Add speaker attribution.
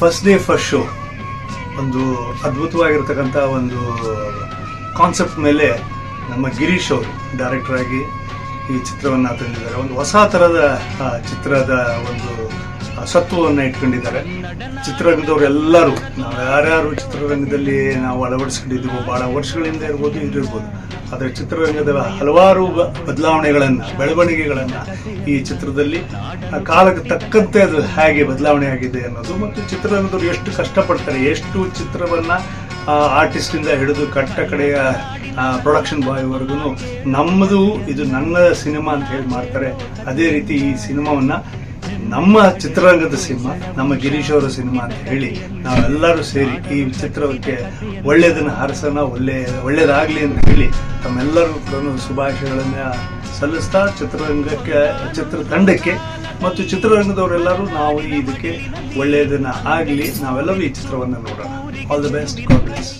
Speaker 1: First day first show ಒಂದು ಅದ್ಭುತವಾಗಿರ್ತಕ್ಕಂಥ ಒಂದು ಕಾನ್ಸೆಪ್ಟ್ ಮೇಲೆ ನಮ್ಮ ಗಿರೀಶ್ ಅವರು ಡೈರೆಕ್ಟರ್ ಆಗಿ ಈ ಚಿತ್ರವನ್ನು ತಂದಿದ್ದಾರೆ. ಒಂದು ಹೊಸ ಥರದ ಚಿತ್ರದ ಒಂದು ಸತ್ವವನ್ನು ಇಟ್ಕೊಂಡಿದ್ದಾರೆ. ಚಿತ್ರರಂಗದವರೆಲ್ಲರೂ ನಾವು ಯಾರ್ಯಾರು ಚಿತ್ರರಂಗದಲ್ಲಿ ನಾವು ಅಳವಡಿಸ್ಕೊಂಡಿದ್ದೀವೋ ಭಾಳ ವರ್ಷಗಳಿಂದ ಇರ್ಬೋದು ಇದಿರ್ಬೋದು ಆದರೆ ಚಿತ್ರರಂಗದ ಹಲವಾರು ಬದಲಾವಣೆಗಳನ್ನು, ಬೆಳವಣಿಗೆಗಳನ್ನು ಈ ಚಿತ್ರದಲ್ಲಿ ಕಾಲಕ್ಕೆ ತಕ್ಕಂತೆ ಅದು ಹೇಗೆ ಬದಲಾವಣೆ ಆಗಿದೆ ಅನ್ನೋದು ಮತ್ತು ಚಿತ್ರರಂಗದವರು ಎಷ್ಟು ಕಷ್ಟಪಡ್ತಾರೆ, ಎಷ್ಟು ಚಿತ್ರವನ್ನು ಆರ್ಟಿಸ್ಟಿಂದ ಹಿಡಿದು ಕಟ್ಟ ಕಡೆಯ ಪ್ರೊಡಕ್ಷನ್ ಬಾಯ್ವರೆಗೂ ನಮ್ಮದು ಇದು ನನ್ನ ಸಿನಿಮಾ ಅಂತ ಹೇಳಿ ಮಾಡ್ತಾರೆ. ಅದೇ ರೀತಿ ಈ ಸಿನಿಮಾವನ್ನು ನಮ್ಮ ಚಿತ್ರರಂಗದ ಸಿನಿಮಾ, ನಮ್ಮ ಗಿರೀಶ್ ಅವರ ಸಿನಿಮಾ ಅಂತ ಹೇಳಿ ನಾವೆಲ್ಲರೂ ಸೇರಿ ಈ ಚಿತ್ರಕ್ಕೆ ಒಳ್ಳೆಯದನ್ನು ಹಾರಿಸೋಣ, ಒಳ್ಳೆ, ಒಳ್ಳೇದಾಗಲಿ ಅಂತ ಹೇಳಿ ತಮ್ಮೆಲ್ಲರೂ ಕೂಡ ಶುಭಾಶಯಗಳನ್ನು ಸಲ್ಲಿಸ್ತಾ ಚಿತ್ರರಂಗಕ್ಕೆ, ಚಿತ್ರತಂಡಕ್ಕೆ ಮತ್ತು ಚಿತ್ರರಂಗದವರೆಲ್ಲರೂ ನಾವು ಇದಕ್ಕೆ ಒಳ್ಳೆಯದನ್ನ ಆಗಲಿ, ನಾವೆಲ್ಲರೂ ಈ ಚಿತ್ರವನ್ನು ನೋಡೋಣ. All the best Congress